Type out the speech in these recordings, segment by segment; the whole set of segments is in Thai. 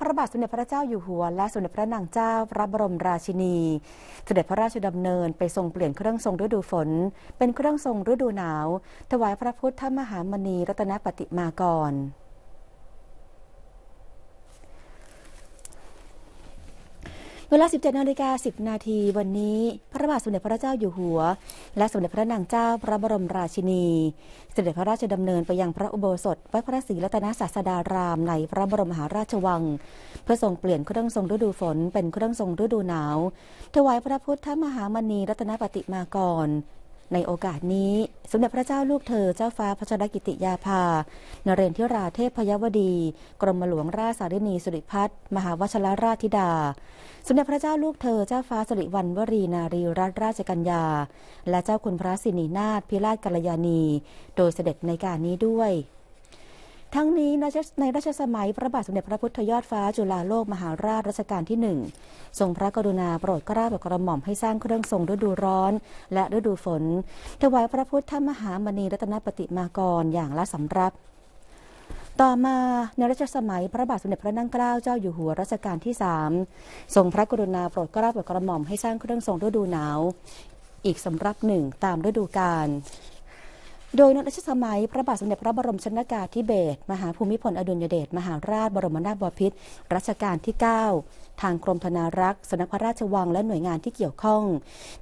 พระบาทสมเด็จพระเจ้าอยู่หัว และสมเด็จพระนางเจ้าพระบรมราชินี เสด็จพระราชดำเนินไปทรงเปลี่ยนเครื่องทรงฤดูฝน เป็นเครื่องทรงฤดูหนาว ถวายพระพุทธมหามณีรัตนปฏิมากร เวลา 17นาฬิกา10 นาทีวันนี้ พระบาทสมเด็จพระเจ้าอยู่หัว และสมเด็จพระนางเจ้าพระบรมราชินี เสด็จพระราชดำเนินไปยังพระอุโบสถวัดพระศรีรัตนศาสดารามในพระบรมมหาราชวัง เพื่อทรงเปลี่ยนเครื่องทรงฤดูฝนเป็นเครื่องทรงฤดูหนาว ถวายพระพุทธมหามณีรัตนปฏิมากร ในโอกาสนี้ สมเด็จพระเจ้าลูกเธอเจ้าฟ้าพระชนกิติยาภา นเรนทิราเทพพยวดี กรมหลวงราชสารินีสุริพัฒน์มหาวชรราชธิดา สมเด็จพระเจ้าลูกเธอเจ้าฟ้าสิริวัณวรีนารีรัตนราชกัญญา และเจ้าคุณพระสินีนาถพิราชกัลยาณี โดยเสด็จในการนี้ด้วย ทั้งนี้ในรัชสมัยพระบาทสมเด็จพระพุทธยอดฟ้าจุฬาโลกมหาราชรัชกาลที่หนึ่งทรงพระกรุณาโปรดเกล้าโปรดกระหม่อมให้สร้างเครื่องทรงฤดูร้อน และฤดูฝน ถวายพระพุทธมหามณีรัตนปฏิมากรอย่างละสำรับต่อมาในรัชสมัยพระบาทสมเด็จพระนั่งเกล้าเจ้าอยู่หัวรัชกาลที่สามทรงพระกรุณาโปรดเกล้าโปรดกระหม่อมให้สร้างเครื่องทรงฤดูหนาว อีกสำรับหนึ่งตามฤดูกาล โดยในรัชสมัย พระบาทสมเด็จพระบรมชนกาธิเบศรมหาภูมิพลอดุลยเดชมหาราชบรมนาถบพิตรรัชกาลที่ 9 ทางกรมธนารักษ์สำนักพระราชวังและหน่วยงานที่เกี่ยวข้อง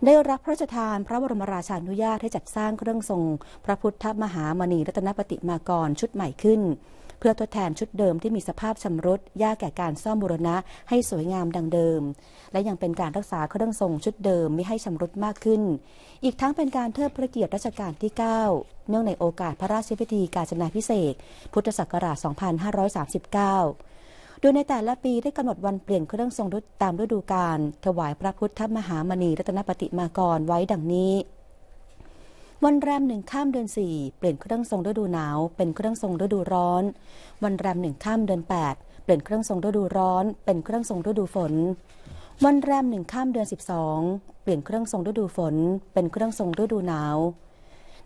ได้รับพระราชทานพระบรมราชานุญาตให้จัดสร้างเครื่องทรง พระพุทธมหามณีรัตนปฏิมากรชุดใหม่ขึ้น เพื่อทดแทนชุดเดิมที่มีสภาพชำรุดยากแก่การซ่อมบูรณะให้สวยงามดังเดิม และยังเป็นการรักษาเครื่องทรงชุดเดิมไม่ให้ชำรุดมากขึ้น อีกทั้งเป็นการเทิดพระเกียรติรัชกาลที่ 9 เนื่องในโอกาสพระราชพิธีการจนาพิเศษ พุทธศักราช 2539โดยในแต่ละปีได้กำหนดวันเปลี่ยนเครื่องทรงตามฤดูกาลถวายพระพุทธมหามณีรัตนปฏิมากรไว้ดังนี้ วันแรมหนึ่งข้ามเดือนสี่เปลี่ยนเครื่องทรงฤดูหนาว เป็นเครื่องทรงฤดูร้อน วันแรมหนึ่งข้ามเดือนแปดเปลี่ยนเครื่องทรงฤดูร้อน เป็นเครื่องทรงฤดูฝน วันแรมหนึ่งข้ามเดือนสิบสองเปลี่ยนเครื่องทรงฤดูฝน เป็นเครื่องทรงฤดูหนาว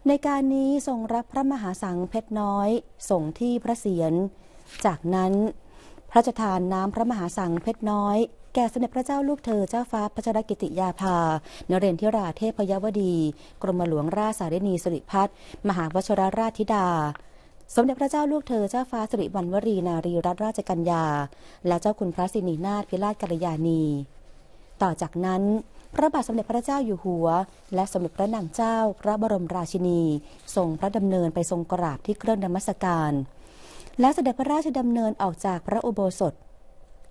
ในการนี้ทรงรับพระมหาสังเพชรน้อยส่งที่พระเศียร จากนั้นพระราชทานน้ำพระมหาสังเพชรน้อย แก่สมเด็จพระเจ้าลูกเธอเจ้าฟ้าพัชรกิติยาภา นเรนทิราเทพพยวดี กรมหลวงราชสารินีสิริพัฒน์มหาวชรราชธิดาสมเด็จพระเจ้าลูกเธอเจ้าฟ้าสิริวัณวรีนารีรัตนราชกัญญา และเจ้าคุณพระสินีนาถพิราชกัลยาณี ต่อจากนั้น พระบาทสมเด็จพระเจ้าอยู่หัว และสมเด็จพระนางเจ้า พระบรมราชินีทรงพระดำเนินไปทรงกราบที่เครื่องนมัสการ และเสด็จพระราชดำเนินออกจากพระอุโบสถ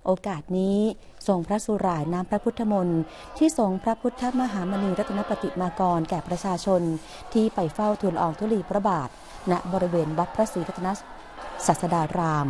โอกาสนี้ทรงพระสุรายน้ำพระพุทธมนต์ที่ทรงพระพุทธมหามณีรัตนปฏิมากรแก่ประชาชน ที่ไปเฝ้าทูลอองธุลีพระบาท ณบริเวณวัดพระศรีรัตนศาสดาราม